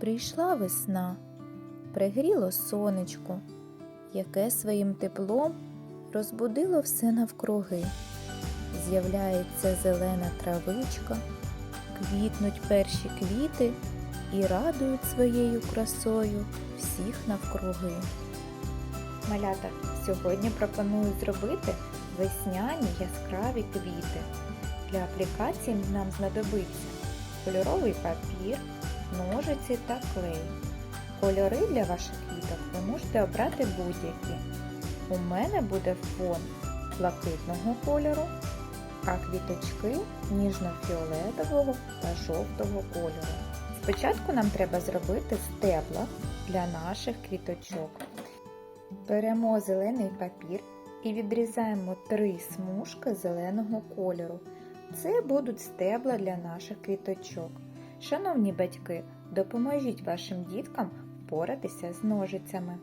Прийшла весна, пригріло сонечко, яке своїм теплом розбудило все навкруги. З'являється зелена травичка, квітнуть перші квіти і радують своєю красою всіх навкруги. Малята, сьогодні пропоную зробити весняні яскраві квіти. Для аплікації нам знадобиться кольоровий папір, ножиці та клей. Кольори для ваших квіток ви можете обрати будь-які. У мене буде фон блакитного кольору, а квіточки ніжно-фіолетового та жовтого кольору. Спочатку нам треба зробити стебла для наших квіточок. Беремо зелений папір і відрізаємо три смужки зеленого кольору. Це будуть стебла для наших квіточок. Шановні батьки, допоможіть вашим діткам впоратися з ножицями.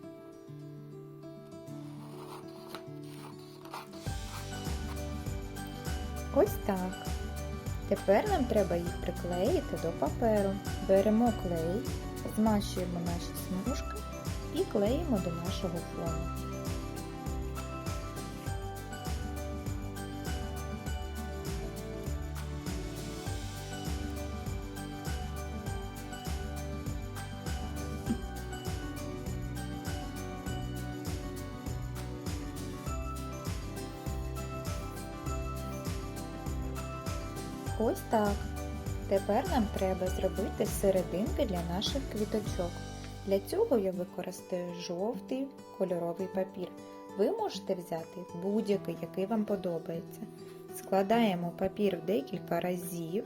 Ось так. Тепер нам треба їх приклеїти до паперу. Беремо клей, змащуємо наші смужки і клеїмо до нашого фону. Ось так. Тепер нам треба зробити серединки для наших квіточок. Для цього я використаю жовтий кольоровий папір. Ви можете взяти будь-який, який вам подобається. Складаємо папір в декілька разів.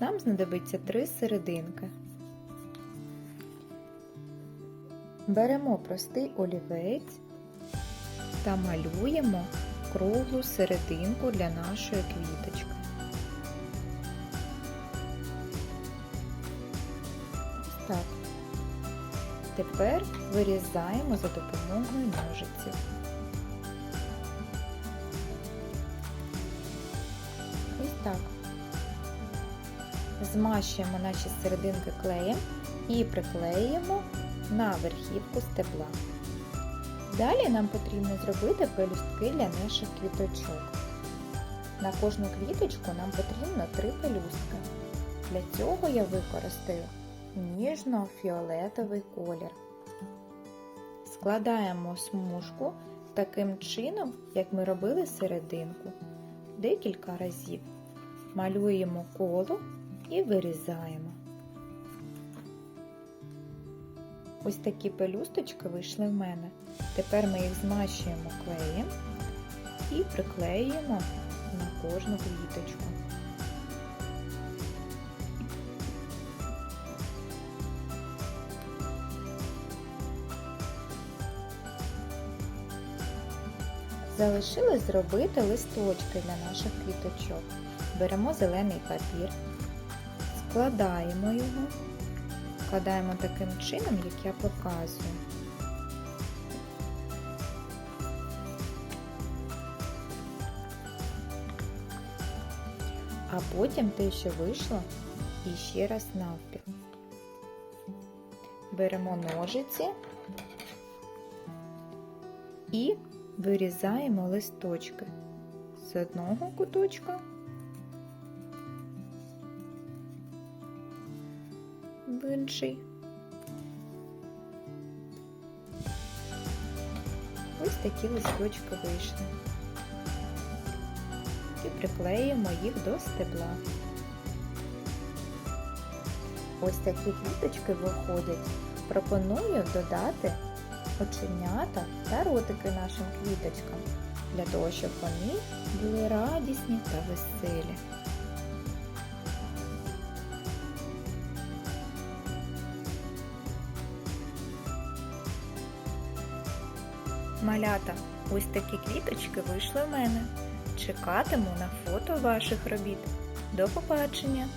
Нам знадобиться три серединки. Беремо простий олівець та малюємо круглу серединку для нашої квіточки. Так. Тепер вирізаємо за допомогою ножиців. Ось так. Змащуємо наші серединки клеєм і приклеїмо на верхівку стебла. Далі нам потрібно зробити пелюстки для наших квіточок. На кожну квіточку нам потрібно три пелюстки. Для цього я використаю ніжно-фіолетовий колір. Складаємо смужку таким чином, як ми робили серединку. Декілька разів малюємо коло і вирізаємо. Ось такі пелюсточки вийшли в мене. Тепер ми їх змащуємо клеєм і приклеюємо на кожну квіточку. Залишилось зробити листочки для наших квіточок. Беремо зелений папір, складаємо його, складаємо таким чином, як я показую. А потім те, що вийшло, і ще раз навпіл. Беремо ножиці і вирізаємо листочки з одного куточка в. Ось такі листочки вийшли. І приклеїмо їх до стебла. Ось такі квіточки виходять. Пропоную додати оченята та ротики нашим квіточкам, для того, щоб вони були радісні та веселі. Малята, ось такі квіточки вийшли в мене. Чекатиму на фото ваших робіт. До побачення!